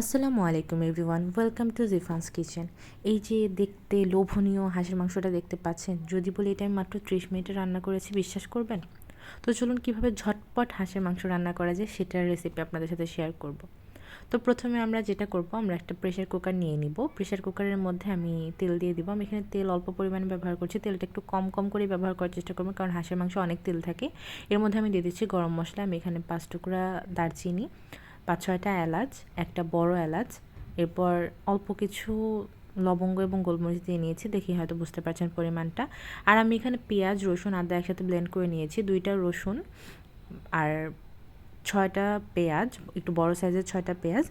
আসসালামু আলাইকুম everyone, welcome to Jifan's kitchen. এই যে দেখতে লোভনীয় হাঁসের মাংসটা দেখতে পাচ্ছেন, যদি বলি এটা আমি মাত্র ত্রিশ মিনিটে রান্না করেছি, বিশ্বাস করবেন? তো চলুন কীভাবে ঝটপট হাঁসের মাংস রান্না করা যায় সেটার রেসিপি আপনাদের সাথে শেয়ার করব। তো প্রথমে আমরা যেটা করব, আমরা একটা প্রেশার কুকার নিয়ে নিব। প্রেশার কুকারের মধ্যে আমি তেল দিয়ে দিব। আমি এখানে তেল অল্প পরিমাণে ব্যবহার করছি। তেলটা একটু কম কম করে ব্যবহার করার চেষ্টা করব, কারণ হাঁসের মাংস অনেক তেল থাকে। এর মধ্যে আমি দিয়ে দিচ্ছি গরম মশলা। আমি এখানে পাঁচ টুকরা দারচিনি। পাঁচ ছয়টা এলাচ, একটা বড় এলাচ, এরপর অল্প কিছু লবঙ্গ এবং গোলমরিচ দিয়ে নিয়েছি, দেখি হয়তো বুঝতে পারছেন পরিমাণটা। আর আমি এখানে পেঁয়াজ, রসুন আদা একসাথে ব্লেন্ড করে নিয়েছি, দুইটা রসুন আর ছয়টা পেঁয়াজ, একটু বড় সাইজের ছয়টা পেঁয়াজ।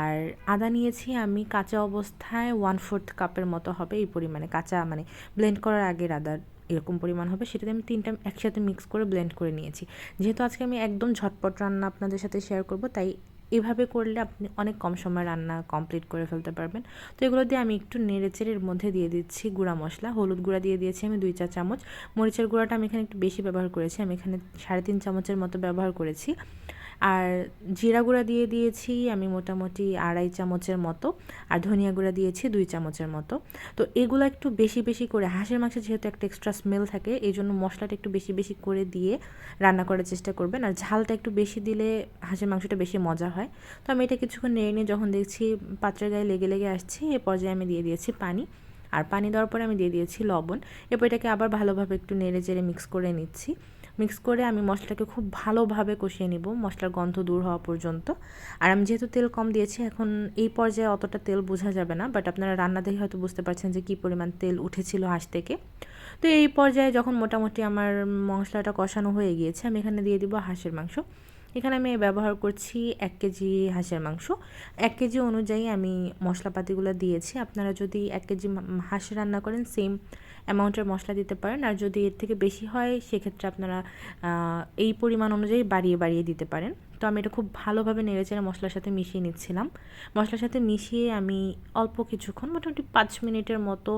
আর আদা নিয়েছি আমি কাঁচা অবস্থায় ওয়ান ফোর্থ কাপের মতো হবে এই পরিমাণে, কাঁচা মানে ব্লেন্ড করার আগের আদার এরকম পরিমাণ হবে, সেটাতে আমি তিনটা একসাথে মিক্স করে ব্লেন্ড করে নিয়েছি। যেহেতু আজকে আমি একদম ঝটপট রান্না আপনাদের সাথে শেয়ার করব, তাই এভাবে করলে আপনি অনেক কম সময় রান্না কমপ্লিট করে ফেলতে পারবেন। তো এগুলো দিয়ে আমি একটু নেড়েচেড়ের মধ্যে দিয়ে দিচ্ছি গুঁড়া মশলা। হলুদ গুঁড়া দিয়ে দিয়েছি আমি দুই চা চামচ। মরিচের গুঁড়াটা আমি এখানে একটু বেশি ব্যবহার করেছি। আমি এখানে সাড়ে তিন চামচের মতো ব্যবহার করেছি। আর জিরা গুঁড়া দিয়ে দিয়েছি আমি মোটামুটি আড়াই চামচের মতো, আর ধনিয়া গুঁড়া দিয়েছি দুই চামচের মতো। তো এগুলো একটু বেশি বেশি করে, হাঁসের মাংসে যেহেতু একটা এক্সট্রা স্মেল থাকে, এই জন্য মশলাটা একটু বেশি বেশি করে দিয়ে রান্না করার চেষ্টা করবেন। আর ঝালটা একটু বেশি দিলে হাঁসের মাংসটা বেশি মজা হয়। তো আমি এটা কিছুক্ষণ নেড়ে নিয়ে যখন দেখছি পাত্রের গায়ে লেগে লেগে আসছে, এ পর্যায়ে আমি দিয়ে দিয়েছি পানি। আর পানি দেওয়ার পরে আমি দিয়ে দিয়েছি লবণ। এরপর এটাকে আবার ভালোভাবে একটু নেড়ে চেড়ে মিক্স করে নিচ্ছি। মিক্স করে আমি মশলাটাকে খুব ভালোভাবে কষিয়ে নিব। মশলার গন্ধ দূর হওয়া পর্যন্ত। আর আমি যেহেতু তেল কম দিয়েছি, এখন এই পর্যায়ে অতটা তেল বোঝা যাবে না বাট আপনারা রান্না দেখে হয়তো বুঝতে পারছেন যে কী পরিমাণ তেল উঠেছিল হাঁস থেকে। তো এই পর্যায়ে যখন মোটামুটি আমার মশলাটা কষানো হয়ে গিয়েছে, আমি এখানে দিয়ে দিব হাঁসের মাংস। এখানে আমি ব্যবহার করছি এক কেজি হাঁসের মাংস। এক কেজি অনুযায়ী আমি মশলাপাতিগুলো দিয়েছি। আপনারা যদি এক কেজি হাঁস রান্না করেন সেম অ্যামাউন্টের মশলা দিতে পারেন। আর যদি এর থেকে বেশি হয়, সেক্ষেত্রে আপনারা এই পরিমাণ অনুযায়ী বাড়িয়ে বাড়িয়ে দিতে পারেন। তো আমি এটা খুব ভালোভাবে নেড়েচেড়ে মশলার সাথে মিশিয়ে নিচ্ছিলাম। মশলার সাথে মিশিয়ে আমি অল্প কিছুক্ষণ, মোটামুটি পাঁচ মিনিটের মতো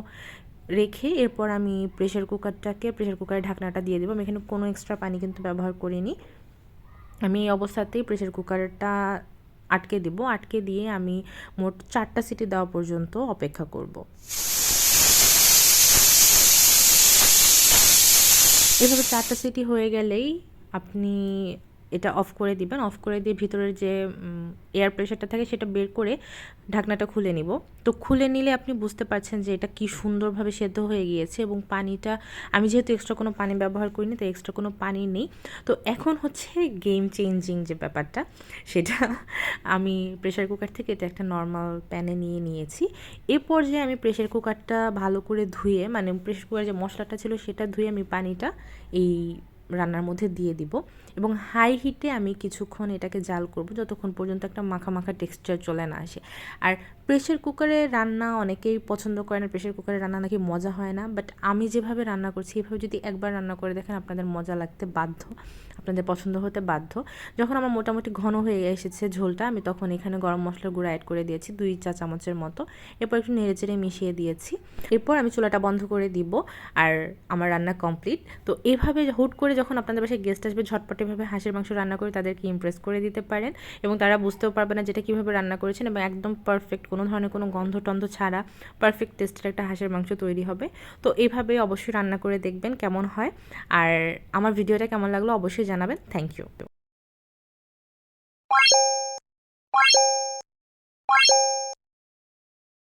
রেখে এরপর আমি প্রেশার কুকারটাকে প্রেশার কুকারের ঢাকনাটা দিয়ে দেবো। আমি এখানে কোনো এক্সট্রা পানি কিন্তু ব্যবহার করিনি। আমি এই অবস্থাতেই প্রেশার কুকারটা আটকে দেব। আটকে দিয়ে আমি মোট চারটা সিটি দেওয়া পর্যন্ত অপেক্ষা করব। এভাবে চারটা সিটি হয়ে গেলেই আপনি এটা অফ করে দিবেন। অফ করে দিয়ে ভিতরের যে এয়ার প্রেশারটা থাকে সেটা বের করে ঢাকনাটা খুলে নিব। তো খুলে নিলে আপনি বুঝতে পারছেন যে এটা কি সুন্দরভাবে সেদ্ধ হয়ে গিয়েছে এবং পানিটা, আমি যেহেতু এক্সট্রা কোনো পানি ব্যবহার করিনি, তাই এক্সট্রা কোনো পানি নেই। তো এখন হচ্ছে গেম চেঞ্জিং যে ব্যাপারটা, সেটা আমি প্রেশার কুকার থেকে এটা একটা নর্মাল প্যানে নিয়ে নিয়েছি। এ পর্যায়ে আমি প্রেশার কুকারটা ভালো করে ধুয়ে মানে প্রেশার কুকার যে মশলাটা ছিল সেটা ধুয়ে আমি পানিটা এই রান্নার মধ্যে দিয়ে দিব এবং হাই হিটে আমি কিছুক্ষণ এটাকে জাল করব যতক্ষণ পর্যন্ত একটা মাখা মাখা টেক্সচার চলে না আসে। আর প্রেশার কুকারে রান্না অনেকেই পছন্দ করে না প্রেশার কুকারে রান্না নাকি মজা হয় না বাট আমি যেভাবে রান্না করছি, এভাবে যদি একবার রান্না করে দেখেন আপনাদের মজা লাগতে বাধ্য, আপনাদের পছন্দ হতে বাধ্য। যখন আমার মোটামুটি ঘন হয়ে এসেছে ঝোলটা, আমি তখন এখানে গরম মশলার গুঁড়ো অ্যাড করে দিয়েছি দুই চা চামচের মতো। এরপর একটু নেড়ে চেড়ে মিশিয়ে দিয়েছি। এরপর আমি চুলাটা বন্ধ করে দিব আর আমার রান্না কমপ্লিট তো এভাবে হুট করে যখন আপনাদের বাসায় গেস্ট আসবে ঝটপটেভাবে হাঁসের মাংস রান্না করে তাদেরকে ইমপ্রেস করে দিতে পারেন এবং তারা বুঝতেও পারবে না যেটা কীভাবে রান্না করেছেন এবং একদম পারফেক্ট কোনো ধরনের কোনো গন্ধ টন্ধ ছাড়া পারফেক্ট টেস্টের একটা হাঁসের মাংস তৈরি হবে। তো এইভাবে অবশ্যই রান্না করে দেখবেন কেমন হয়। আর আমার ভিডিওটা কেমন লাগল অবশ্যই জানাবেন। Thank you